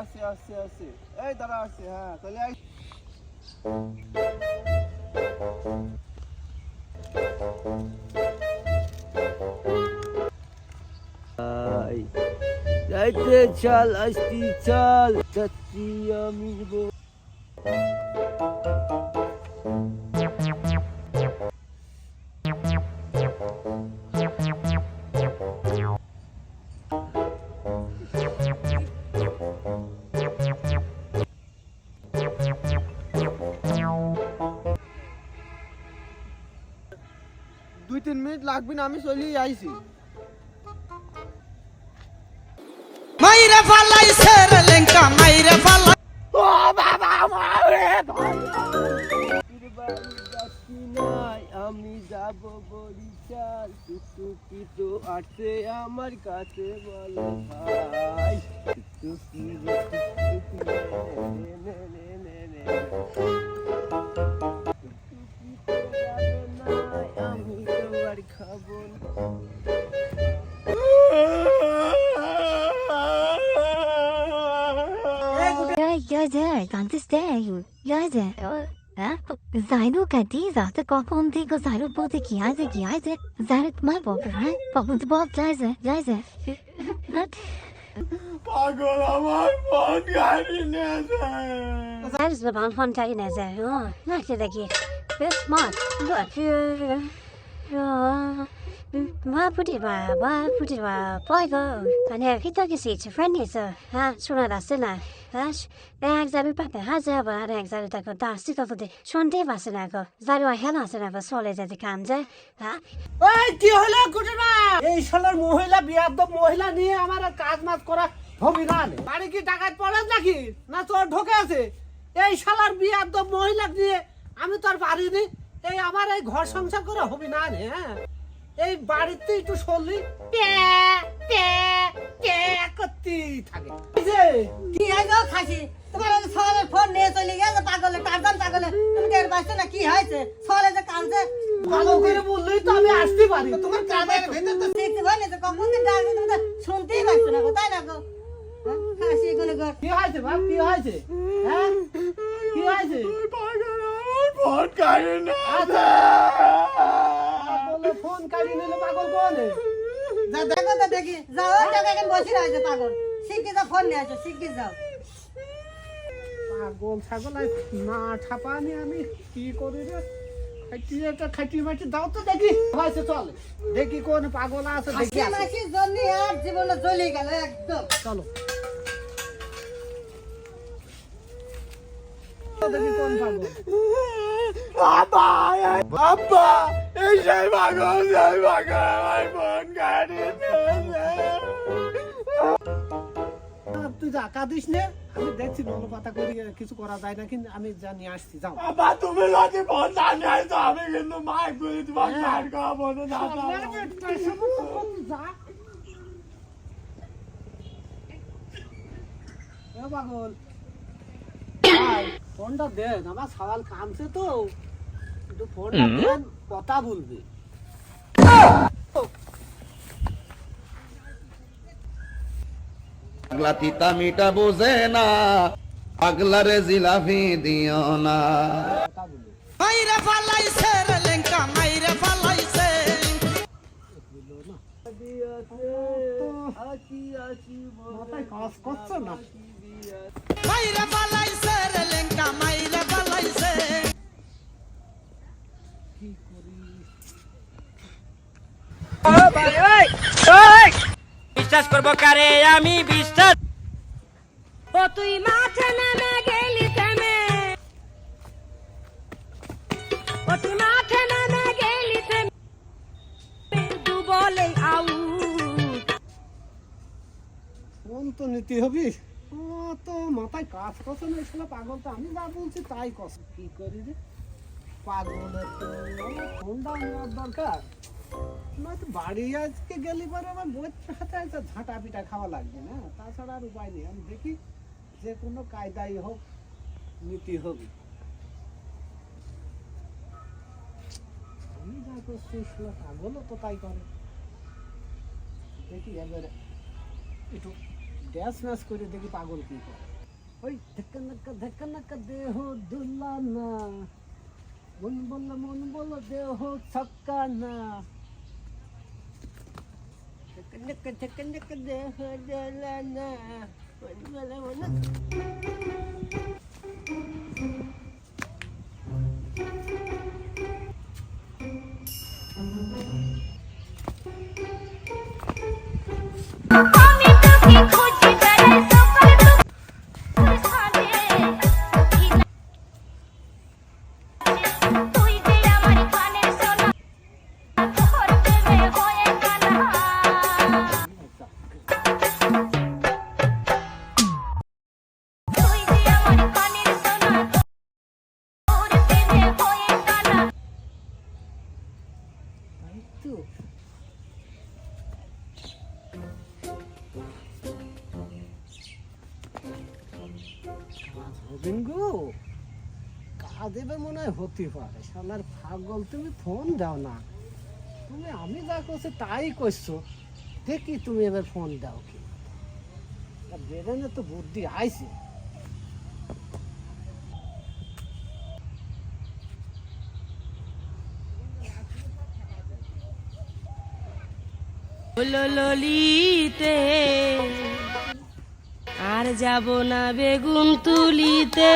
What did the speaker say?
আসছি আসছি আসছি। এই দাঁড়া, আসছি হ্যাঁ তাহলে আই যাইতে চাল, আসতি চাল, যাচ্ছি আমি মিনিট লাগবে না আমি চলেই আইছি মাইরে ফালাইছে রে লেঙ্কা মাইরে ফালাই নাই আমি যাব বরিশাল তো আছে আমার কাছে বলো ভাই টুকটুকি রে টুকটুকি নে নে নে নে där, ganska där. Ja, där. Gyro কাটি যাতে কখন থেকে জাইরো বলতে কি আছে কি আছে জাইরো তোমার বাবা হ্যাঁ কখন তো বাপ যাইছে যাইছে পাগল আমার ফোন গাড়ি নিয়ে জাইরো বাবা ফোন টাই না যায় ও না কি দেখি বেশ স্মার্ট লোক মা পুটি বা বা পুটি বা বয় গো মানে kita kasi ci friend is ha suna da sina ha এক জারু পাতে হাজার বা আর এক জারু তাকে দাসি কত দে সন্দেহ বাসে না গো জারু হেলা আসে না চলে যেতে কাম যে হ্যাঁ এই কি হলো কুটুমা এই শালার মহিলা বিয়াদ্দ মহিলা নিয়ে আমার কাজ মাজ করা হবে না বাড়ি কি টাকায় পড়ে নাকি না তোর ঢোকে আছে এই শালার বিয়াদ্দ মহিলা নিয়ে আমি তোর পারিনি এই আমার এই ঘর সংসার করে হবে না রে হ্যাঁ এই বাড়িতে একটু সরলি করতেই থাকে। কি হয়েছে খাসি? তোমার ফোন নিয়ে চলে গেছে পাগলে টারজান পাগলে। তুমি টের পাচ্ছ না কি হয়েছে? সকালে যে কাঁদছে ভালো করে বললেই তো আমি আসতে পারি। তোমার কানের ভেতর তো দেখতে পাই না কখন থেকে ডাকছে তুমি তো শুনতেই পাচ্ছ না গো তাই না গো? খাসি এগুলো ঘর। কি হয়েছে বাপ? কি হয়েছে? হ্যাঁ? কি হয়েছে? ফোন গাড়ি না বলে ফোন কাড়ি নিলে পাগল কোনে যা দেখো তো দেখি। যাও ওই এখন বসে রয়েছে পাগল। শিখে যাও ফোন নিয়ে আসো শিখে যাও। পাগল ছাগল না ঠাপানি আমি কি করি রে? খাইটি একটা খাইটি মাটি দাও তো দেখি। হয়েছে চল। দেখি কোন পাগল আছে দেখি। মাসির জন্য আর জীবনে চলে গেল একদম। চলো। বাবা বাবা এই সেই পাগল সেই পাগল আমার ফোন গাড়ি তুই যা কাঁদিস নে। আমি দেখছি পাতা করি কিছু করা যায় না কিন্তু আমি জানি আসছি যাও। বাবা তুমি যদি না নিয়ে আমি কিন্তু মাইক করে তোমার না দাদা পাগল। ফোনটা দেন আমার সওয়াল কামছে তো। একটু ফোনটা দেন কথা বলবে। পাগলা তিতা মিটা বোঝে না পাগলারে জিলাপি দিও না। মাইরে ফালাইছে রে লেঙ্কা মাইরে ফালাইছে। মাথায় কাজ করছে না। মাইরে ফালাইছে বিশ্বাস করব কারে? আমি বিশ্বাস ও তুই মাঠে নেমে গেলি থেমে। ও তুই মাঠে নেমে গেলি থেমে। দু বলে আউট ফোন তো নিতে হবে? ও তো মাথায় কাজ করছে না এসব পাগল তো আমি যা বলছি তাই কস কি করি রে? পাগলের তো ফোনটা নেওয়ার দরকার। বাড়ি আজকে গেলি পরে আমার বইয়ের হাতে একটা ঝাঁটা পিঠা খাওয়া লাগবে না। তাছাড়া আর উপায় নেই। আমি দেখি যে কোনো কায়দাই হোক, নীতি হোক। আমি যা করছি পাগলও তো তাই করে। দেখি এবারে একটু ড্যাস ম্যাচ করে দেখি পাগল কি করে। ওই ধাক্কা নাক্কা ধাক্কা নাক্কা দেহ দুল্লা না মন বলল মন বলল, দেহ ছক্কা না আমি তোকে খুঁজে বিঙ্গু কাজ এবার মনে হয় হতে পারে। শালার পাগল, তুমি ফোন দাও না। তুমি আমি যা করছি তাই করছ। দেখি তুমি এবার ফোন দাও কি। বেরেনে তো বুদ্ধি আইছে। ললিতে যাব না বেগুন তুলিতে।